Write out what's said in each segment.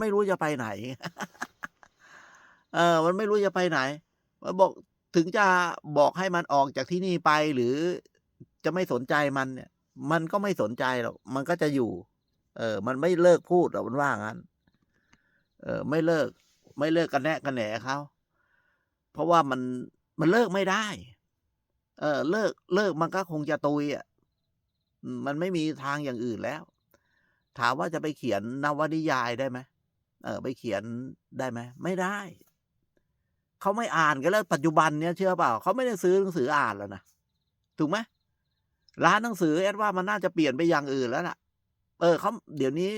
ไม่รู้จะไปไหน เออ มันไม่รู้จะไปไหน มันบอกถึงจะบอกให้มันออกจากที่นี่ไปหรือจะไม่สนใจมันเนี่ย มันก็ไม่สนใจหรอก มันก็จะอยู่ เออ มันไม่เลิกพูดหรอกมันว่างั้น เออ ไม่เลิก ไม่เลิกกันแนะกันแหนเขาเพราะว่ามันมันเลิกไม่ได้ เออ เลิกเลิกมันก็คงจะตุยอะมมันไม่มีทางอย่างอื่นแล้ว ถามว่าจะไปเขียนนวนิยายได้ไหม เออไปเขียนได้ไหมไม่ได้เขาไม่อ่านกันแล้วปัจจุบันเนี้ยเชื่อเปล่าเขาไม่ได้ซื้อหนังสืออ่านแล้วนะถูกไหมร้านหนังสือแอดว่ามันน่าจะเปลี่ยนไปอย่างอื่นแล้วล่ะ เออเขาเดี๋ยวนี้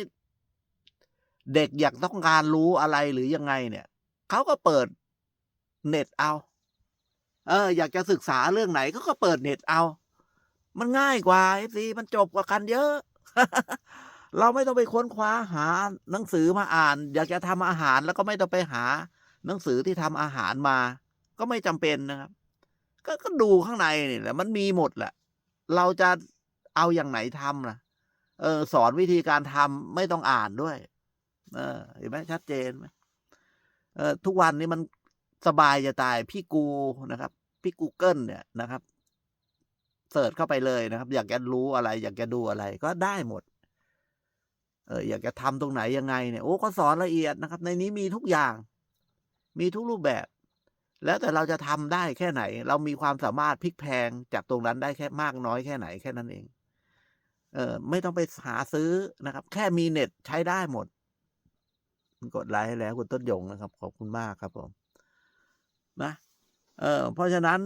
เด็กอยากต้องการรู้อะไรหรือยังไงเนี่ยเขาก็เปิดเน็ตเอา เออ อยากจะศึกษาเรื่องไหนเขาก็เปิดเน็ตเอา มันง่ายกว่าเอฟซีมันจบกว่ากันเยอะ เราไม่ต้องไปค้นคว้าหาหนังสือมาอ่าน อยากจะทำอาหารแล้วก็ไม่ต้องไปหา หนังสือที่ทำอาหารมา ก็ไม่จำเป็นนะครับก็ก็ดูข้างในนี่แหละมันมีหมดแหละ เราจะเอาอย่างไหนทำล่ะ เออ สอนวิธีการทำไม่ต้องอ่านด้วย เออเห็นไหมชัดเจนไหมเออทุกวันนี้มันสบายจะตายพี่กูนะครับ พี่ Google เนี่ยนะครับเสิร์ชเข้าไปเลยนะครับ อยากจะรู้อะไร อยากจะดูอะไรก็ได้หมด เอออยากจะทำตรงไหนยังไงเนี่ยโอ้ก็สอนละเอียดนะครับ ในนี้มีทุกอย่าง มีทุกรูปแบบ แล้วแต่เราจะทำได้แค่ไหน เรามีความสามารถพลิกแพงจากตรงนั้นได้แค่มากน้อยแค่ไหนแค่นั้นเอง เออไม่ต้องไปหาซื้อนะครับ แค่มีเน็ตใช้ได้หมดกดไลค์แล้วคุณต้นยงนะครับ ขอบคุณมากครับผมนะเออเพราะฉะนั้น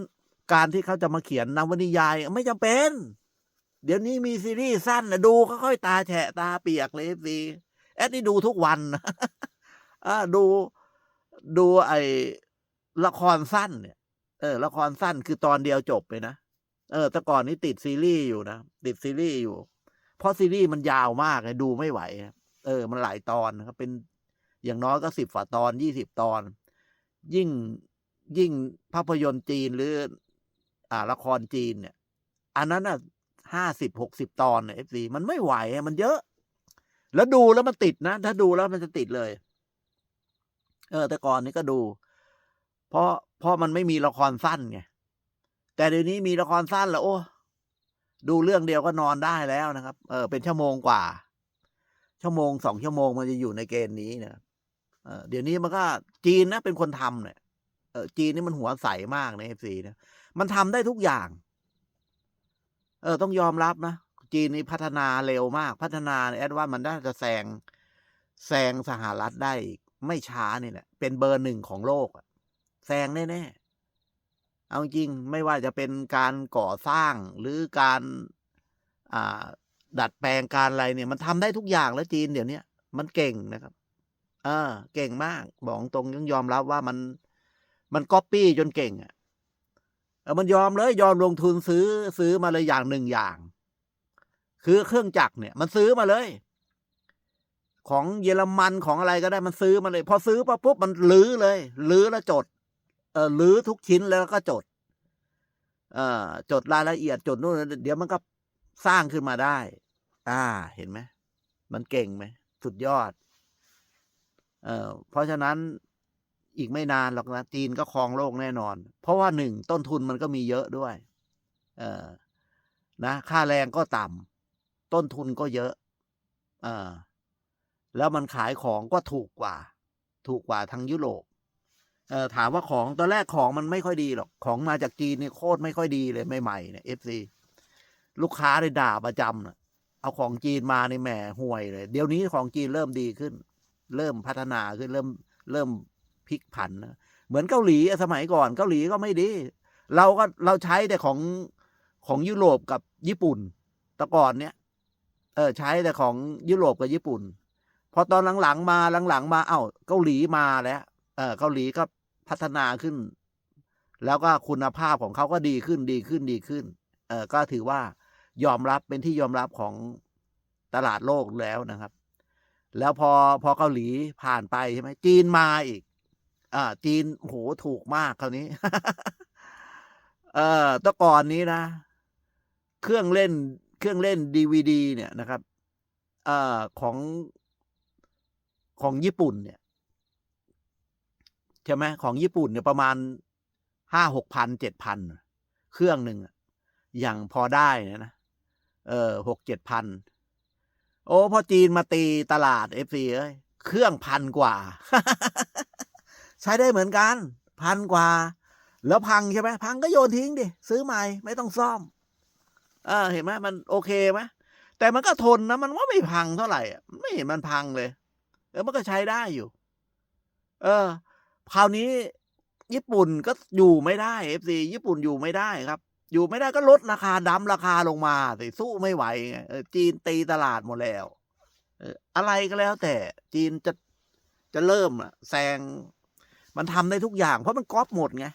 การที่เขาจะมาเขียนนวนิยายไม่จำเป็น เดี๋ยวนี้มีซีรีส์สั้นนะดูค่อยๆตาแฉะตาเปียกเลยสิแอดนี่ดูทุกวันอ่าดูดูไอ้ละครสั้นเนี่ย เออ ละครสั้นคือตอนเดียวจบไปนะ เออ แต่ก่อนนี้ติดซีรีส์อยู่นะ ติดซีรีส์อยู่ เพราะซีรีส์มันยาวมากเลยดูไม่ไหว เออ มันหลายตอนครับ เป็นอย่างน้อยก็สิบฝ่าตอนยี่สิบตอน ยิ่งยิ่งภาพยนตร์จีนหรือ อ่าละครจีนเนี่ย อันนั้นอะ ห้าสิบหกสิบตอนเนี่ยเอฟซีมันไม่ไหวมันเยอะ แล้วดูแล้วมันติดนะ ถ้าดูแล้วมันจะติดเลย เออ แต่ก่อนนี้ก็ดู เพราะเพราะมันไม่มีละครสั้นไงแต่เดี๋ยวนี้มีละครสั้นแล้วโอ้ดูเรื่องเดียวก็นอนได้แล้วนะครับ เออ เป็นชั่วโมงกว่า ชั่วโมงสองชั่วโมงมันจะอยู่ในเกณฑ์นี้นะครับเออเดี๋ยวนี้มันก็จีนนะเป็นคนทำเนี่ยเออจีนนี่มันหัวใสมากในเอฟซีนะมันทำได้ทุกอย่าง เออต้องยอมรับนะจีนนี่พัฒนาเร็วมาก พัฒนาแอดว่ามันน่าจะแซงแซงสหรัฐได้ไม่ช้านี่แหละเป็นเบอร์หนึ่งของโลกแซงแน่ๆเอาจริงไม่ว่าจะเป็นการก่อสร้างหรือการอ่าดัดแปลงการอะไรเนี่ย มันทำได้ทุกอย่างแล้วจีนเดี๋ยวนี้มันเก่งนะครับ เออ เก่งมาก บอกตรงยังยอมรับว่ามันมันก๊อปปี้จนเก่งอะ มันยอมเลยยอมลงทุนซื้อซื้อมาเลยอย่างหนึ่งอย่าง คือเครื่องจักรเนี่ย มันซื้อมาเลย ของเยอรมันของอะไรก็ได้มันซื้อมาเลย พอซื้อปั๊บปุ๊บมันลื้อเลยลื้อแล้วจด เออลื้อทุกชิ้นแล้วก็จด เอ่อจดรายละเอียดจดนู่นเดี๋ยวมันก็สร้างขึ้นมาได้ อ่า เห็นไหมมันเก่งไหมสุดยอด เอ่อเพราะฉะนั้น อีกไม่นานหรอกนะจีนก็ครองโลกแน่นอน เพราะว่าหนึ่งต้นทุนมันก็มีเยอะด้วย เออนะค่าแรงก็ต่ำต้นทุนก็เยอะ เออแล้วมันขายของก็ถูกกว่า ถูกกว่าทางยุโรปเออถามว่าของตอนแรกของมันไม่ค่อยดีหรอก ของมาจากจีนเนี่ยโคตรไม่ค่อยดีเลยใหม่ๆเนี่ยเอฟซีลูกค้าได้ด่าประจำนะเอาของจีนมาในแหม่ห่วยเลย เดี๋ยวนี้ของจีนเริ่มดีขึ้น เริ่มพัฒนาขึ้นเริ่มเริ่ม ลิกผันนะเหมือนเกาหลีสมัยก่อนเกาหลีก็ไม่ดี เราก็เราใช้แต่ของของยุโรปกับญี่ปุ่นแต่ก่อนเนี้ยเออใช้แต่ของยุโรปกับญี่ปุ่น พอตอนหลังๆมาหลังๆ มาเอ้าเกาหลีมาแล้วเออเกาหลีก็พัฒนาขึ้น แล้วก็คุณภาพของเขาก็ดีขึ้นดีขึ้นดีขึ้นเออก็ถือว่ายอมรับเป็นที่ยอมรับของตลาดโลกแล้วนะครับ แล้วพอพอเกาหลีผ่านไปใช่ไหมจีนมาอีก อ่า จีนโหถูกมากคราวนี้ เอ่อตะก่อนนี้นะ เครื่องเล่น เครื่องเล่นดีวดีเนี่ยนะครับ เอ่อของของญี่ปุ่นเนี่ยใช่ไหมของญี่ปุ่นเนี่ยประมาณห้าหกพันเจ็ดพันเครื่องหนึ่งอะอย่างพอได้นยนะเออหกเจ็ดพันโอ้พอจีนมาตีตลาดเอฟซีเอ้ยเครื่องพันกว่า ใช้ได้เหมือนกัน พันกว่า แล้วพังใช่ไหมพังก็โยนทิ้งดิซื้อใหม่ไม่ต้องซ่อม เออ เห็นไหมมันโอเคไหมแต่มันก็ทนนะ มันว่าไม่พังเท่าไหร่อะไม่เห็นมันพังเลยเออมันก็ใช้ได้อยู่ เออ คราวนี้ญี่ปุ่นก็อยู่ไม่ได้เอฟซีญี่ปุ่นอยู่ไม่ได้ครับ อยู่ไม่ได้ก็ลดราคาดั้มราคาลงมาสิสู้ไม่ไหวไงจีนตีตลาดหมดแล้วอะไรก็แล้วแต่จีนจะจะเริ่มอะแซง มันทำได้ทุกอย่าง เพราะมันก๊อปหมดไง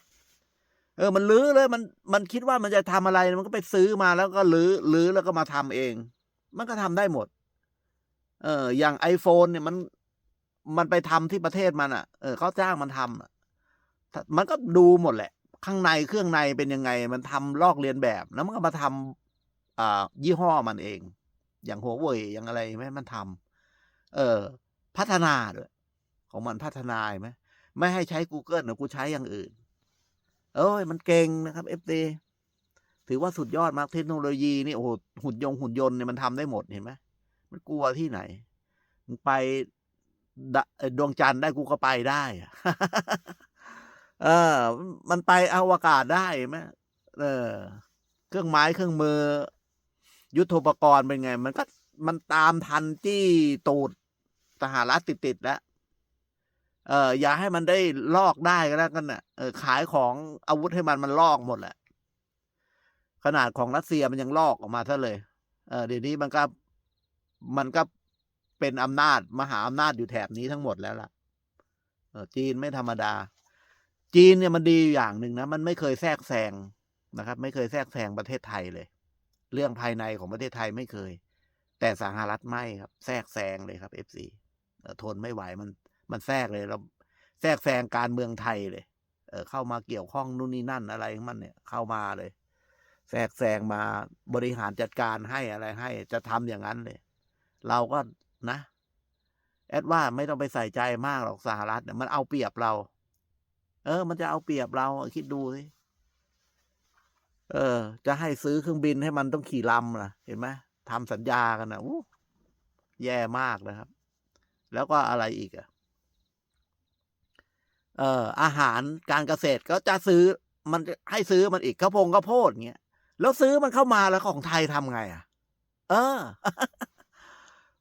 เออ มันลื้อเลยมันมันคิดว่ามันจะทำอะไรมันก็ไปซื้อมาแล้วก็ลื้อลื้อแล้วก็มาทำเอง มันก็ทำได้หมด เออ อย่าง iPhone เนี่ยมันมันไปทำที่ประเทศมันอะ เออเขาจ้างมันทำอะมันก็ดูหมดแหละ ข้างในเครื่องในเป็นยังไง มันทำลอกเลียนแบบ แล้วมันก็มาทำอ่ายี่ห้อมันเอง อย่างหัวเว่ยอย่างอะไรไหมมันทำเออ พัฒนาด้วยของมันพัฒนาไหม ไม่ให้ใช้ Google หรือกูใช้อย่างอื่น เอ้ย มันเก่งนะครับ FD ถือว่าสุดยอดมากเทคโนโลยีนี่โอ้โหหุ่นยงหุ่นยนต์เนี่ยมันทำได้หมดเห็นไหมมันกลัวที่ไหนมึงไปดดวงจันทร์ได้กูก็ไปได้อะเออ มันไปอวกาศได้ไหมเออ เครื่องไม้เครื่องมือ ยุทโธปกรณ์เป็นไง มันก็มันตามทันจี้ตูดสหรัฐติดๆแล้ว เอออย่าให้มันได้ลอกได้ก็แล้วกันน่ะเออขายของอาวุธให้มันมันลอกหมดแหละ ขนาดของรัสเซียมันยังลอกออกมาซะเลย เออเดี๋ยวนี้มันก็มันก็เป็นอำนาจมหาอำนาจอยู่แถบนี้ทั้งหมดแล้วล่ะเออจีนไม่ธรรมดา จีนเนี่ยมันดีอย่างหนึ่งนะมันไม่เคยแทรกแซงนะครับ ไม่เคยแทรกแซงประเทศไทยเลย เรื่องภายในของประเทศไทยไม่เคย แต่สหรัฐไม่ครับ แทรกแซงเลยครับเอฟซีทนไม่ไหวมัน มันแทรกเลยเราแทรกแซงการเมืองไทยเลย เออเข้ามาเกี่ยวข้องนู่นนี่นั่นอะไรมันเนี่ย เข้ามาเลย แทรกแซงมาบริหารจัดการให้อะไรให้ จะทำอย่างนั้นเลย เราก็นะ แอดว่าไม่ต้องไปใส่ใจมากหรอกสหรัฐเนี่ยมันเอาเปรียบเรา เออ มันจะเอาเปรียบเราคิดดูสิเออ จะให้ซื้อเครื่องบินให้มันต้องขี่ลำนะเห็นไหมทำสัญญากันนะอู้แย่มากนะครับ แล้วก็อะไรอีกอะ เอ่ออาหารการเกษตรก็จะซื้อมันให้ซื้อมันอีกข้าวโพงข้าวโพดเงี้ยแล้วซื้อมันเข้ามาแล้วของไทยทำไงอะ เออ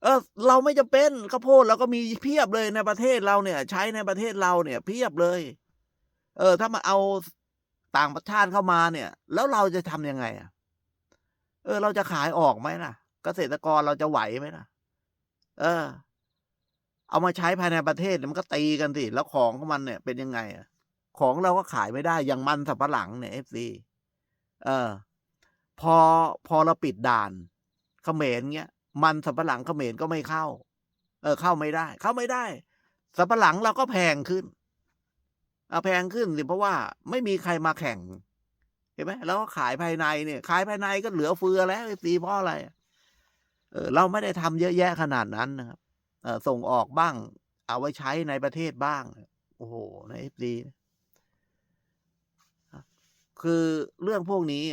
เออ เราไม่จะเป็นข้าวโพดเราก็มีเพียบเลยในประเทศเราเนี่ย ใช้ในประเทศเราเนี่ย เพียบเลย เออ ถ้ามาเอาต่างประเทศเข้ามาเนี่ย แล้วเราจะทำยังไงอะ เออ เราจะขายออกไหมล่ะ เกษตรกรเราจะไหวไหมล่ะ เออ เอามาใช้ภายในประเทศมันก็ตีกันสิ แล้วของของมันเนี่ยเป็นยังไงอะของเราก็ขายไม่ได้อย่างมันสับปะหลังเนี่ยเอฟซีเออ พอพอเราปิดด่านเขมรเงี้ย มันสับปะหลังเขมรก็ไม่เข้า เออ เข้าไม่ได้ เข้าไม่ได้สับปะหลังเราก็แพงขึ้นเอาแพงขึ้นสิเพราะว่าไม่มีใครมาแข่งเห็นไหมแล้วก็ขายภายในเนี่ย ขายภายในก็เหลือเฟือแล้วเอฟซีเพราะอะไรเออ เราไม่ได้ทำเยอะแยะขนาดนั้นนะครับ ส่งออกบ้าง เอาไว้ใช้ในประเทศบ้าง โอ้โห ในเอฟดีคือเรื่องพวกนี้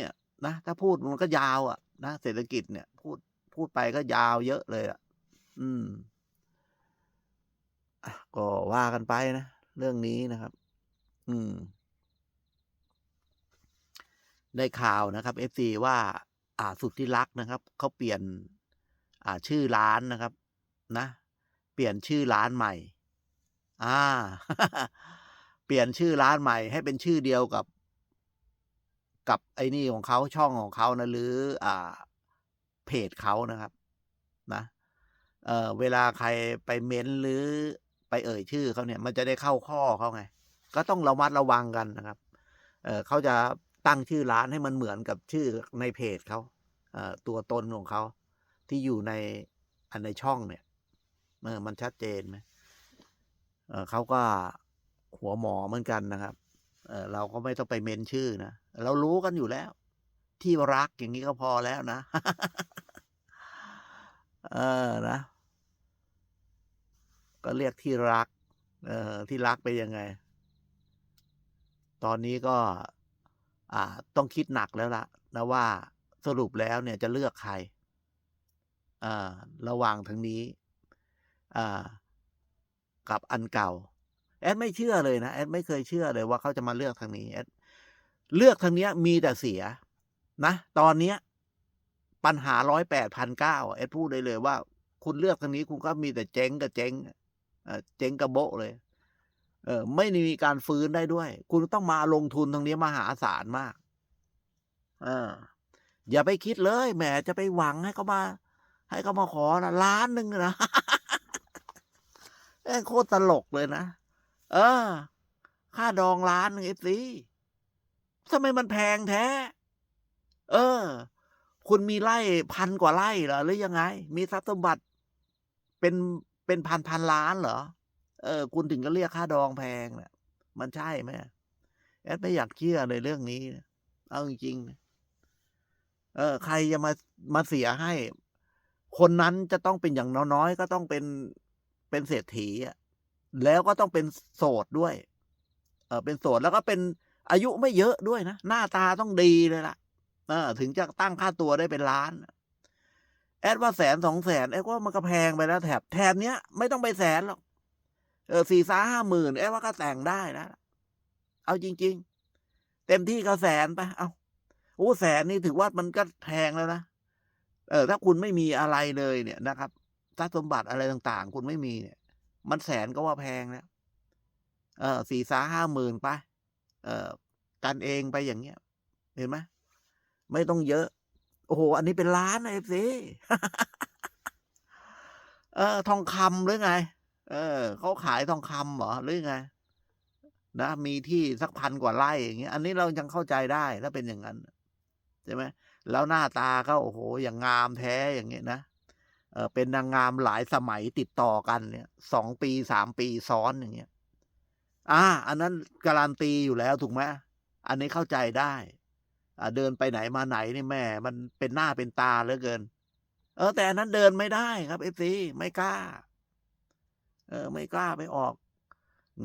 นะถ้าพูดมันก็ยาวอะนะเศรษฐกิจเนี่ย พูดพูดไปก็ยาวเยอะเลยอะ อืมก็ว่ากันไปนะ เรื่องนี้นะครับ อืม ได้ข่าวนะครับเอฟซีว่า อ่าสุดที่รักนะครับ เขาเปลี่ยน อ่าชื่อร้านนะครับ นะ เปลี่ยนชื่อร้านใหม่ อ่า เปลี่ยนชื่อร้านใหม่ ให้เป็นชื่อเดียวกับ กับไอ้นี่ของเขาช่องของเขานะ หรือ อ่า เพจเขานะครับ นะ เออเวลาใครไปเม้นหรือไปเอ่ยชื่อเขาเนี่ย มันจะได้เข้าข้อเขาไง ก็ต้องระมัดระวังกันนะครับ เออเขาจะตั้งชื่อร้านให้มันเหมือนกับชื่อในเพจเขาเออตัวตนของเขาที่อยู่ในอันในช่องเนี่ย เออมันชัดเจนไหมเออเขาก็หัวหมอเหมือนกันนะครับเออเราก็ไม่ต้องไปเมนชื่อนะเรารู้กันอยู่แล้ว ที่รักอย่างนี้ก็พอแล้วนะ เออนะ ก็เรียกที่รัก เออที่รักเป็นยังไง ตอนนี้ก็ อ่า ต้องคิดหนักแล้วล่ะ นะว่าสรุปแล้วเนี่ยจะเลือกใคร อ่า ระหว่างทางนี้ กับอันเก่า แอดไม่เชื่อเลยนะ แอดไม่เคยเชื่อเลยว่าเขาจะมาเลือกทางนี้แอดเลือกทางนี้มีแต่เสีย นะ ตอนเนี้ย ปัญหาร้อยแปดพันเก้าแอดพูดได้เลยว่า คุณเลือกทางนี้คุณก็มีแต่เจ๊งกับเจ๊งเจ๊งกับโบะเลย เออ ไม่มีการฟื้นได้ด้วย คุณต้องมาลงทุนทางนี้มหาศาลมากเอออย่าไปคิดเลยแหมจะไปหวังให้เขามา ให้เขามาขอนะล้านหนึ่งนะ เอ้โคตรตลกเลยนะ เออ ค่าดองล้านหนึ่งเอฟซีทำไมมันแพงแท้ เออ คุณมีไร่พันกว่าไร่เหรอหรือยังไง มีทรัพย์สมบัติ เป็นเป็นพันพันล้านเหรอ เออ คุณถึงก็เรียกค่าดองแพงเนะ่ะมันใช่ไหมแอดไม่อยากเชื่อในเรื่องนี้นะเอาจริงๆเออ ใครจะมามาเสียให้ คนนั้นจะต้องเป็นอย่างน้อยๆก็ต้องเป็น เป็นเศรษฐีอะแล้วก็ต้องเป็นโสดด้วย เออเป็นโสดแล้วก็เป็นอายุไม่เยอะด้วยนะ หน้าตาต้องดีเลยล่ะเออถึงจะตั้งค่าตัวได้เป็นล้าน แอดว่าแสนสองแสนแอดว่ามันก็แพงไปแล้วแถบแถบเนี้ย ไม่ต้องไปแสนหรอก เออสี่สาห้าหมื่นแอดว่าก็แต่งได้นะ เอาจริง ๆ เต็มที่ก็แสนไป เอาโอ้แสนนี่ถือว่ามันก็แพงแล้วนะ เออ ถ้าคุณไม่มีอะไรเลยเนี่ยนะครับ ทรัพย์สมบัติอะไรต่างๆ คุณไม่มีเนี่ย มันแสนก็ว่าแพงแล้วเออสี่สาห้าหมื่นไปเออกันเองไปอย่างเงี้ย เห็นไหมไม่ต้องเยอะ โอ้โห อันนี้เป็นล้านนะเอฟซีเออ ทองคำหรือไง เออเขาขายทองคำเหรอหรือไงนะมีที่สักพันกว่าไร่อย่างเงี้ย อันนี้เรายังเข้าใจได้ถ้าเป็นอย่างนั้นใช่ไหมแล้วหน้าตาก็โอ้โห อย่างงามแท้อย่างเงี้ยนะ เออเป็นนางงามหลายสมัยติดต่อกันเนี่ยสองปีสามปีซ้อนอย่างเงี้ยอ่า อันนั้นการันตีอยู่แล้วถูกไหมอันนี้เข้าใจได้อ่าเดินไปไหนมาไหนนี่แม่ มันเป็นหน้าเป็นตาเหลือเกิน เออ แต่อันนั้นเดินไม่ได้ครับเอฟซีไม่กล้า เออ ไม่กล้าไปออก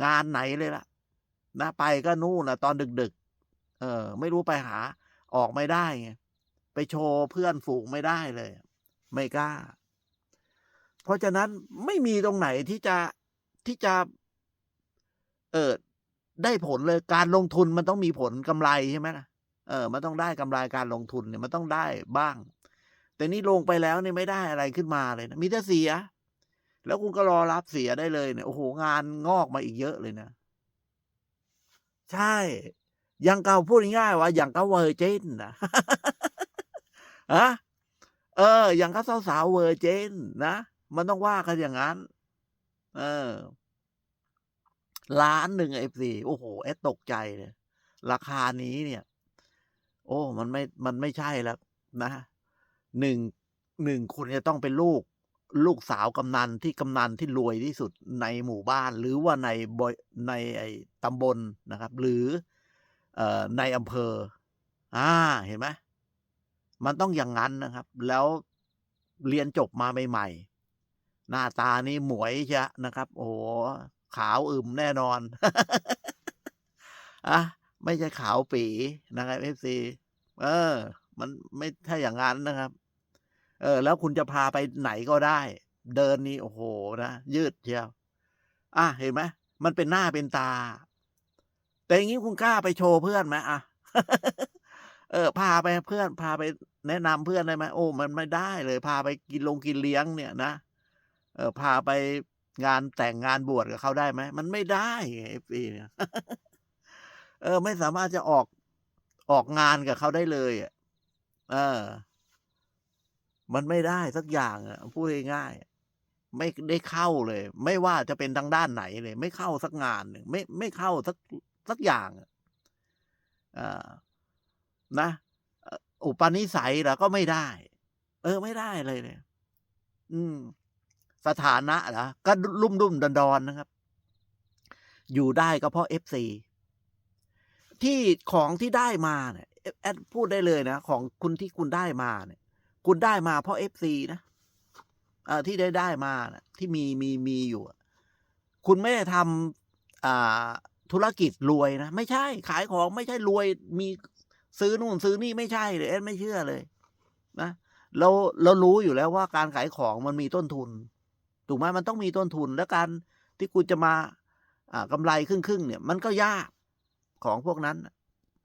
งานไหนเลยล่ะนะไปก็นู่นนะตอนดึกๆ เออ ไม่รู้ไปหาออกไม่ได้ไงไปโชว์เพื่อนฝูงไม่ได้เลย ไม่กล้า เพราะฉะนั้นไม่มีตรงไหนที่จะที่จะ เออได้ผลเลยการลงทุนมันต้องมีผลกำไรใช่ไหมล่ะเออ มันต้องได้กำไรการลงทุนเนี่ยมันต้องได้บ้าง แต่นี่ลงไปแล้วเนี่ยไม่ได้อะไรขึ้นมาเลยนะมีแต่เสีย แล้วคุณก็รอรับเสียได้เลยเนี่ยโอ้โหงานงอกมาอีกเยอะเลยนะ ใช่อย่างเก่าพูดง่ายว่าอย่างเก่าเวอร์เจนนะฮะเออ อย่างเขาวสาวเวอร์เจนนะ มันต้องว่ากันอย่างนั้น เออ ล้านหนึ่งเอฟซีโอ้โห เอสตกใจเลย ราคานี้เนี่ย โอ้ มันไม่ มันไม่ใช่แล้วนะหนึ่งหนึ่งคุณจะต้องเป็นลูก ลูกสาวกำนันที่กำนันที่รวยที่สุดในหมู่บ้าน หรือว่าในบในไอ้ตำบลนะครับ หรือ เอ่อในอำเภอ อ่า เห็นไหมมันต้องอย่างนั้นนะครับ แล้วเรียนจบมาใหม่ๆ หน้าตานี่หมวยใช่นะครับ โอ้โหขาวอึมแน่นอนอะไม่ใช่ขาวปีนะครับเอฟซีเออ มันไม่ถ้าอย่างนั้นนะครับ เออ แล้วคุณจะพาไปไหนก็ได้ เดินนี่โอ้โหนะยืดเชียวอะเห็นไหมมันเป็นหน้าเป็นตา แต่อย่างนี้คุณกล้าไปโชว์เพื่อนไหมอะเออ พาไปเพื่อน พาไปแนะนำเพื่อนได้ไหมโอ้ มันไม่ได้เลย พาไปกินลงกินเลี้ยงเนี่ยนะ เออพาไปงานแต่งงานบวชกับเขาได้ไหม มันไม่ได้เอฟซีเนี่ยเออ ไม่สามารถจะออกออกงานกับเขาได้เลยอะเออ มันไม่ได้สักอย่างอะพูดง่ายๆไม่ได้เข้าเลย ไม่ว่าจะเป็นทางด้านไหนเลย ไม่เข้าสักงานหนึ่งไม่ไม่เข้าสักสักอย่างอ่านะอุปนิสัยเราก็ไม่ได้ เออ ไม่ได้เลยเนี่ย อืม สถานะเหรอก็ลุ่มรุ่มดอนดอนนะครับ อยู่ได้ก็เพราะเอฟซีที่ของที่ได้มาเนี่ยแอดพูดได้เลยนะ ของคุณที่คุณได้มาเนี่ย คุณได้มาเพราะเอฟซีนะเอ่อที่ได้ได้มานะที่มีมีมีอยู่ คุณไม่ได้ทำอ่าธุรกิจรวยนะ ไม่ใช่ขายของไม่ใช่รวยมีซื้อนู่นซื้อนี่ไม่ใช่เลยเอ็ดไม่เชื่อเลย นะเราเรารู้อยู่แล้วว่าการขายของมันมีต้นทุน ถูกไหม?มันต้องมีต้นทุนแล้วการที่คุณจะมากำกำไรครึ่งๆเนี่ยมันก็ยากของพวกนั้น